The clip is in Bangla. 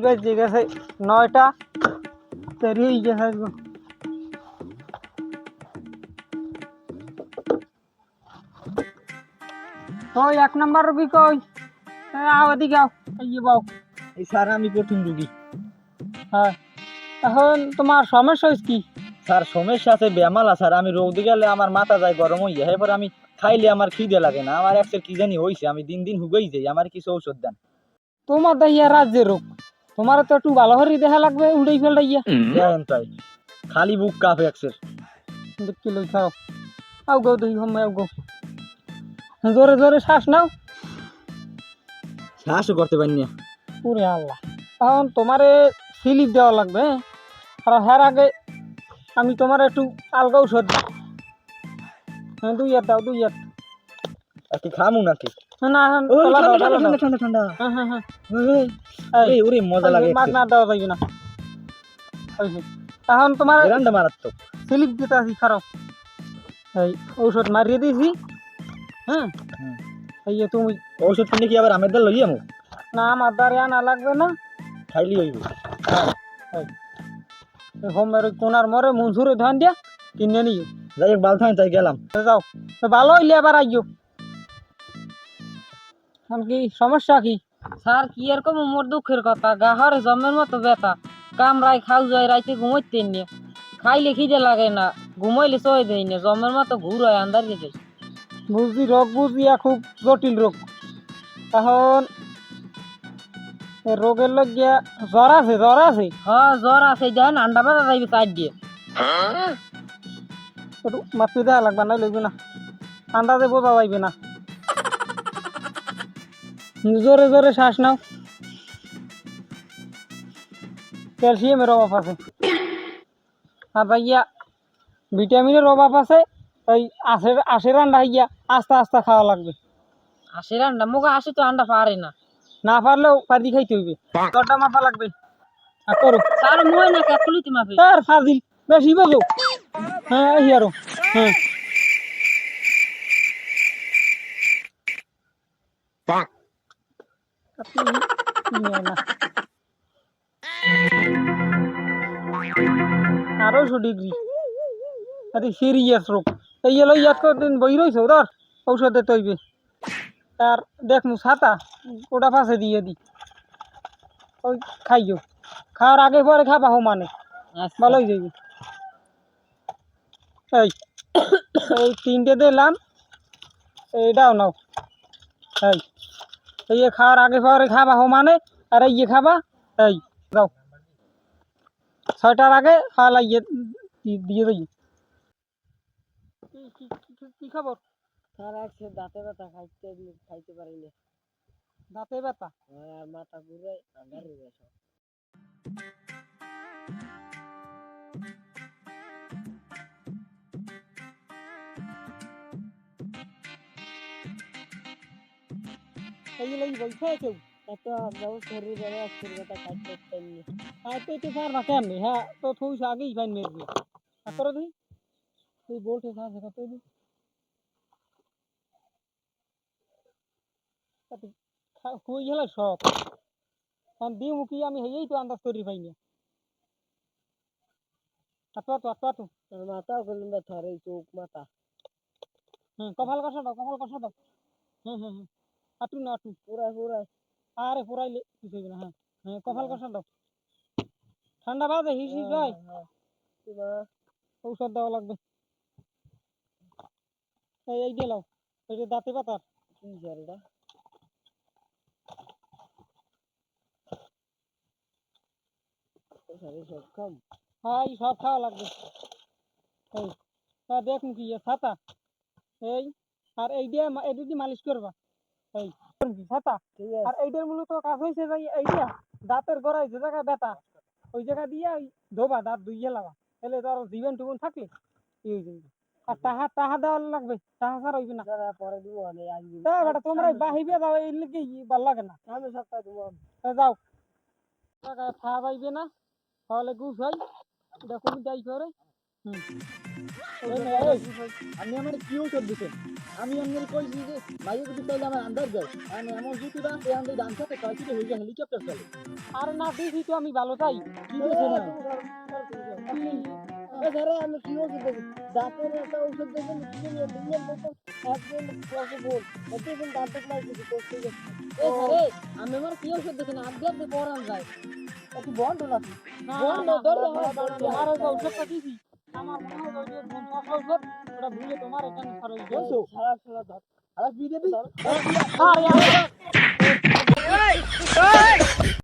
গেছে নয়টা দেরি গেছে ওই এক নম্বর রুগী কই? আও এদিকে আও। এই এই স্যার আমি প্রথম রুগী। হ্যাঁ। এখন তোমার সমস্যা হয়েছে কি? স্যার সমস্যা আছে বেমালা স্যার আমি রোদ গেলে আমার মাথা যায় গরম হইয়া। এরপর আমি খাইলে আমার খিদে লাগে না। আমার একসের কি জানি হইছে। আমি দিন দিন হুগেই যাই। আমার কিছু ঔষধ দেন। তোমার দেখিয়া রাজ্যের রোগ। তোমার তো একটু ভালো করে দেখা লাগবে উল্টাই ফেলটাইয়া। দেন তাই। খালি বুক কাপ একসের। দেখি লই খাও। আও গো দেখি হম আও গো। জোরে জোরে শ্বাস নাও। শ্বাসও করতে পারি না পুরে আল্লাহ। এখন তোমারে স্লিপ দেওয়া লাগবে হ্যাঁ? আর হ্যার আগে আমি তোমার একটু আলগা ঔষধ দিই। হ্যাঁ দুই হাত দাও দুই হাত। আর কি খামু নাকি? ঠান্ডা, ঠান্ডা। হ্যাঁ হ্যাঁ হ্যাঁ। এই, মজা লাগে মাছ না না। এখন তোমার এরান্ডা মারাত্মক। স্লিপ দিতে আসি খারাপ। এই ঔষধ মারিয়ে দিয়েছি হ্যাঁ। এই যে তুমি ঔষধ কিনে কি আবার আমের দল লইয়া মু না আমার দ্বারে আনা লাগবে না। খাইলি হইব। হোমের কোনার মরে মনসুরে ধান দিয়া কিনে নিও। যাই বাল থাই তাই গেলাম। যাও। ভালো হইলে আবার আইও। কি সমস্যা কি? স্যার কি এরকম মোর দুঃখের কথা। গাহরে জমের মতো ব্যথা। কামড়াই খাও যায় রাইতে ঘুমাইতে নিয়ে খাইলে খিদে লাগে না। ঘুমাইলে সয়ে দেয় না। জমের মতো ঘুর হয় আন্দার দিকে বুঝছি রোগ বুঝিয়া খুব জটিল রোগ। এখন রোগের লাগিয়া জ্বর আছে জ্বর আছে? হ্যাঁ জ্বর আছে। দেখেন আন্ডা ব্যথা যাইবে চার দিয়ে। মাপি দেওয়া লাগবে না লইবে না। আন্দাজে বোঝা যাইবে না। জোরে জোরে শ্বাস নাও। ক্যালসিয়ামের অভাব আছে। আর ইয়া ভিটামিনের অভাব আছে ওই আশের আশের আন্ডা ইয়া আস্তে আস্তে খাওয়া লাগবে। আসে আন্ডা? মুখে আসে তো আন্ডা পারে না। না পারলেও পারি খাইতে হইবে। দরটা মাথা লাগবে। আর করো। স্যার মই না ক্যাকুলিতে মাপে। আর ফাজিল। বেশি বোঝো। হ্যাঁ এই আরও। হ্যাঁ। আপনি নিয়ে না। আড়াইশো ডিগ্রি আরে সিরিয়াস রোগ এই এলো ইয়াত দিন বই রইছে ধর ঔষধ দিতে হইবে আর দেখমু ছাতা ওটা পাশে দিয়ে দি ওই খাইও খাওয়ার আগে পরে খাবা হো মানে ভালো হয়ে যাবে এই এই তিনটে দিলাম এইটাও নাও এই এই যে খাওয়ার আগে পরে খাবা হো মানে আর ইয়ে খাবা এই যাও ছয়টার আগে খাওয়া ইয়ে দিয়ে দিই। কি খবর? তার আছে দাঁতে ব্যথা খাইতে খাইতে পারি না। দাঁতে ব্যথা? আর মাথা ঘুরে হয়ে সব এই যে লাগি বলছে কেউ এত বহু শরীর বেড়ে একশোর ব্যথা খাইতে পারি না আর তো একটু পারবা কেমনি হ্যাঁ তো থুই আগেই ফাইন মেরবি আর করো তুই তুই বলতে আছে কত দিন কই গেলে সব কারণ দিমু কি আমি হেই তো আন্দাজ করি পাই না আটপা তো আটপা তো আর মাথাও করলাম ব্যথা রে চোখ মাথা হ্যাঁ কপাল কষা দাও কপাল কষা দাও হ্যাঁ হ্যাঁ হ্যাঁ আটু না আটু পুরা পুরা আরে পুরাইলে কিছু হইবে না হ্যাঁ হ্যাঁ কপাল কষা দাও ঠান্ডা বাজে, হিস হিস, ভাই। ঔষধ দেওয়া লাগবে। এই এই গেলাও যে দাঁতে পাতার। কি জলটা সব সব খাওয়া লাগবে। এই দেখুন কি ছাতা। এই, আর এই দিয়ে এই দিয়ে মালিশ করবা। এই দেখুন কি ছাতা ঠিক আর এইটার মূলত কাজ হয়েছে যে এই দিয়া দাঁতের গোড়ায় যে জায়গায় ব্যথা ওই জায়গা দিয়ে ওই ধোবা দাঁত ধুইয়ে লাগা তাহলে তো আর জীবন টুবন থাকলে কি হয়ে যাবে আর তাহা তাহা দেওয়া লাগবে তাহা ছাড়া হইবে না। দাদা পরে দিব মানে আসবি তা বেটা তোমরা বাহিবে যাও এই লিগে ভালো লাগে না। আমি সপ্তাহে দিব। তা যাও। টাকা খাওয়া যাইবে না তাহলে গুছ হয় এটা কোন যাই করে হুম। আমি আমার কি ঔষধ দিছেন আমি আপনার কইছি যে মাইয়ে যদি চাইলে আমার আন্দাজ যায় আমি এমন জুতিটা এই আন্দাজ ডান সাথে কাছে হয়ে যায় হেলিকপ্টার চলে। আর না দিছি তো আমি ভালো চাই। কি দিছেন এছাড়া আমি কি ওষুধ দাঁতের একটা ওষুধ করতে গেছে এ আমি আমার কি ওষুধ দেখি না আগে আগে পরান যায়। একটু বন্ধ নাকি বন্ধ ধরে তোমার ওই দিছি আমার মনে হয় ওই যে বন্ধ ঔষধ ওটা ভুলে তোমার এখানে খরচ বলছো? সারা খেলা ধর। আর বিদে দিই আরে